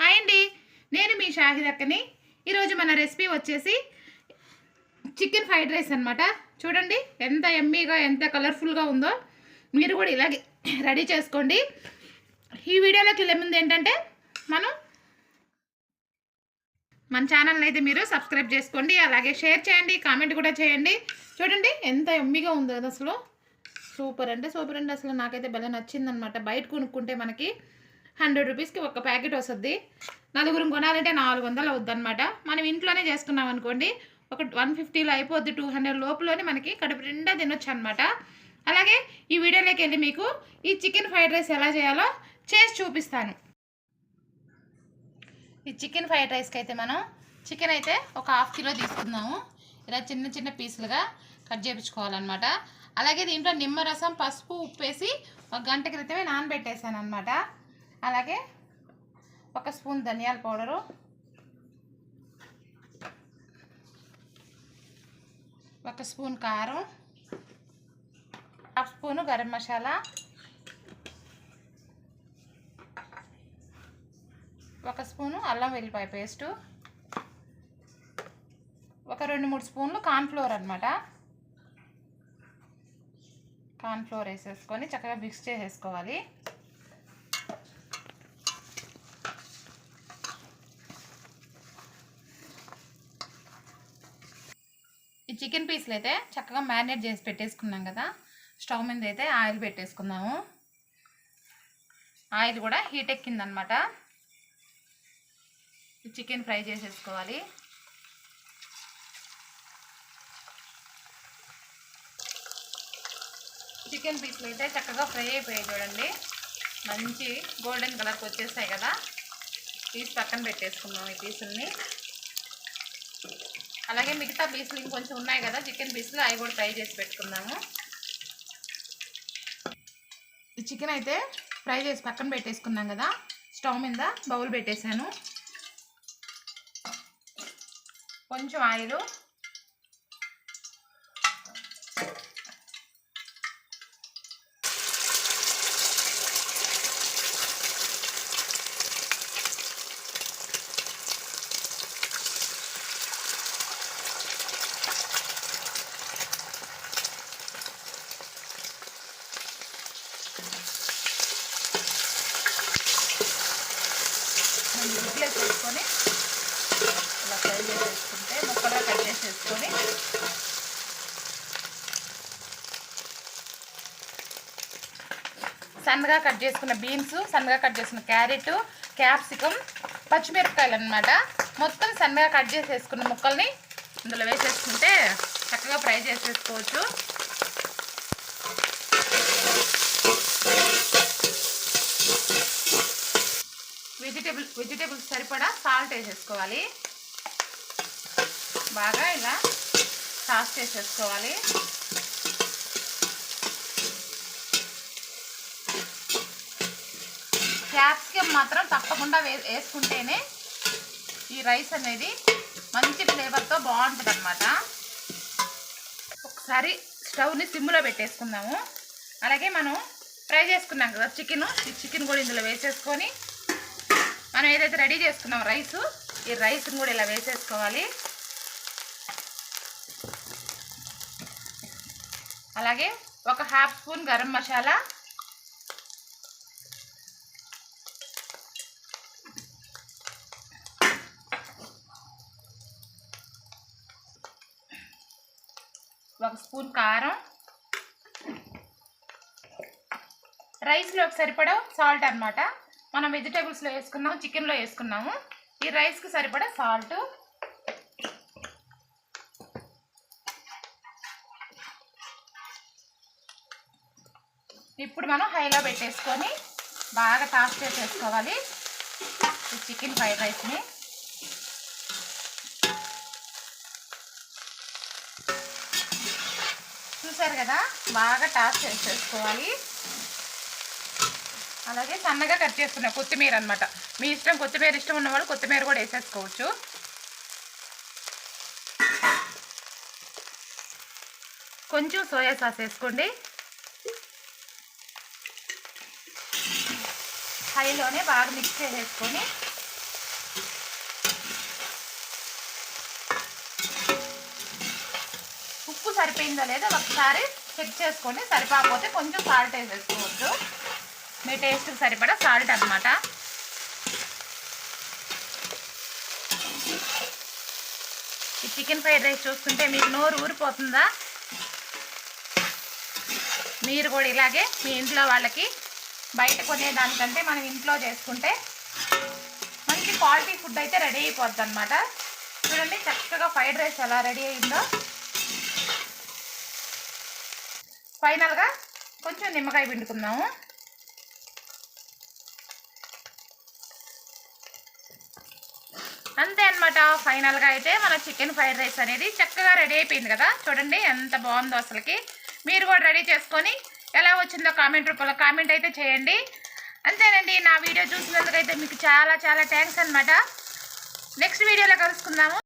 Hi అండి. నేను మీ షాహిద్ అక్కని. ఈరోజు మన రెసిపీ వచ్చేసి చికెన్ ఫ్రైడ్ రైస్ అనమాట చూడండి ఎంత ఎమ్మీగా ఎంత కలర్ఫుల్గా ఉందో మీరు కూడా ఇలాగే రెడీ చేసుకోండి. ఈ వీడియోలోకి వెళ్ళే ముందు ఏంటంటే మనం మన ఛానల్ని అయితే మీరు సబ్స్క్రైబ్ చేసుకోండి అలాగే షేర్ చేయండి కామెంట్ కూడా చేయండి. చూడండి ఎంత ఎమ్మీగా ఉందో అసలు. సూపర్ అంటే సూపర్ అండి. అసలు నాకైతే భలే నచ్చిందనమాట బయట కొనుక్కుంటే మనకి హండ్రెడ్ రూపీస్కి ఒక ప్యాకెట్ వస్తుంది. నలుగురు కొనాలంటే నాలుగు వందలు అవుద్ది అనమాట మనం ఇంట్లోనే చేసుకున్నాం అనుకోండి ఒక వన్ ఫిఫ్టీలో అయిపోద్ది టూ హండ్రెడ్ లోపలనే మనకి కడుపు నిండా తినొచ్చు అనమాట అలాగే ఈ వీడియోలోకి వెళ్ళి మీకు ఈ చికెన్ ఫ్రైడ్ రైస్ ఎలా చేయాలో చేసి చూపిస్తాను. ఈ చికెన్ ఫ్రైడ్ రైస్కి అయితే మనం చికెన్ అయితే ఒక హాఫ్ కిలో తీసుకుందాము. ఇలా చిన్న చిన్న పీసులుగా కట్ చేయించుకోవాలన్నమాట అలాగే దీంట్లో నిమ్మరసం పసుపు ఉప్పు వేసి ఒక గంట క్రితమే నానబెట్టేసాను అనమాట అలాగే ఒక స్పూన్ ధనియాల పౌడరు. ఒక స్పూన్ కారం. Half spoon garam masala. ఒక స్పూను అల్లం వెల్లిపాయ పేస్టు. ఒక రెండు మూడు స్పూన్లు కార్న్ఫ్లోర్ అనమాట కార్న్ఫ్లోర్ వేసేసుకొని చక్కగా మిక్స్ చేసేసుకోవాలి. చికెన్ పీస్లు అయితే చక్కగా మ్యారినేట్ చేసి పెట్టేసుకున్నాం కదా. స్టవ్ మీద అయితే ఆయిల్ పెట్టేసుకున్నాము. ఆయిల్ కూడా హీట్ ఎక్కిందనమాట. చికెన్ ఫ్రై చేసేసుకోవాలి. చికెన్ పీస్లు అయితే చక్కగా ఫ్రై అయిపోయాయి చూడండి. మంచి గోల్డెన్ కలర్కి వచ్చేస్తాయి కదా. పీస్ పక్కన పెట్టేసుకున్నాం ఈ పీసుల్ని. అలాగే మిగతా పీసులు ఇంకొంచెం ఉన్నాయి కదా చికెన్ పీసులు అవి కూడా ఫ్రై చేసి పెట్టుకుందాము. చికెన్ అయితే ఫ్రై చేసి పక్కన పెట్టేసుకున్నాం కదా స్టవ్ మీద బౌల్ పెట్టేశాను. కొంచెం ఆయిల్ గుడ్లు వేసుకొని ఇలా ఫ్రై చేసేసుకుంటే ముక్కలుగా కట్ చేసేసుకొని. సన్నగా కట్ చేసుకున్న బీన్స్ సన్నగా కట్ చేసుకున్న క్యారెట్ క్యాప్సికమ్ పచ్చిమిరపకాయలు అనమాట మొత్తం సన్నగా కట్ చేసేసుకున్న ముక్కల్ని ఇందులో వేసేసుకుంటే చక్కగా ఫ్రై చేసేసుకోవచ్చు. వెజిటేబుల్ వెజిటేబుల్స్ సరిపడా సాల్ట్ వేసేసుకోవాలి. బాగా ఇలా సాస్ చేసేసుకోవాలి క్యాప్సికమ్ మాత్రం తప్పకుండా వే వేసుకుంటేనే ఈ రైస్ అనేది మంచి ఫ్లేవర్తో బాగుంటుంది అనమాట ఒకసారి స్టవ్ని సిమ్లో పెట్టేసుకుందాము. అలాగే మనం ఫ్రై చేసుకున్నాం కదా చికెన్. ఈ చికెన్ కూడా ఇందులో వేసేసుకొని మనం ఏదైతే రెడీ చేసుకున్నాం రైస్ ఈ రైస్ని కూడా ఇలా వేసేసుకోవాలి. అలాగే ఒక హాఫ్ స్పూన్ గరం మసాలా ఒక స్పూన్ కారం రైస్లోకి సరిపడా సాల్ట్ అనమాట మనం వెజిటేబుల్స్లో వేసుకున్నాము చికెన్లో వేసుకున్నాము. ఈ రైస్కి సరిపడే సాల్ట్. ఇప్పుడు మనం హైలో పెట్టేసుకొని బాగా టాస్ చేసేసుకోవాలి ఈ చికెన్ ఫ్రైడ్ రైస్ని. చూసారు కదా? బాగా టాస్ చేసేసుకోవాలి. అలాగే సన్నగా కట్ చేసుకున్న కొత్తిమీర అనమాట మీ ఇష్టం కొత్తిమీర ఇష్టం ఉన్నవాళ్ళు కొత్తిమీర కూడా వేసేసుకోవచ్చు. కొంచెం సోయా సాస్ వేసుకోండి. హైలోనే బాగా మిక్స్ చేసేసుకొని. ఉప్పు సరిపోయిందా లేదా ఒకసారి చెక్ చేసుకొని సరిపోకపోతే కొంచెం సాల్ట్ వేసేసుకోవచ్చు. మీ టేస్ట్కి సరిపడా సాల్ట్ అనమాట ఈ చికెన్ ఫ్రైడ్ రైస్ చూస్తుంటే మీకు నోరు ఊరిపోతుందా? మీరు కూడా ఇలాగే మీ ఇంట్లో వాళ్ళకి బయట కొనేదానికంటే మనం ఇంట్లో చేసుకుంటే మంచి క్వాలిటీ ఫుడ్ అయితే రెడీ అయిపోద్ది అనమాట చూడండి చక్కగా ఫ్రైడ్ రైస్ ఎలా రెడీ అయిందో. ఫైనల్గా కొంచెం నిమ్మకాయ పిండుకుందాము. అంతే అనమాట ఫైనల్గా అయితే మన చికెన్ ఫ్రైడ్ రైస్ అనేది చక్కగా రెడీ అయిపోయింది కదా. చూడండి ఎంత బాగుందో అసలుకి. మీరు కూడా రెడీ చేసుకొని ఎలా వచ్చిందో కామెంట్ రూపంలో కామెంట్ అయితే చేయండి. అంతేనండి నా వీడియో చూసినందుకైతే మీకు చాలా చాలా థ్యాంక్స్ అనమాట నెక్స్ట్ వీడియోలో కలుసుకుందాము.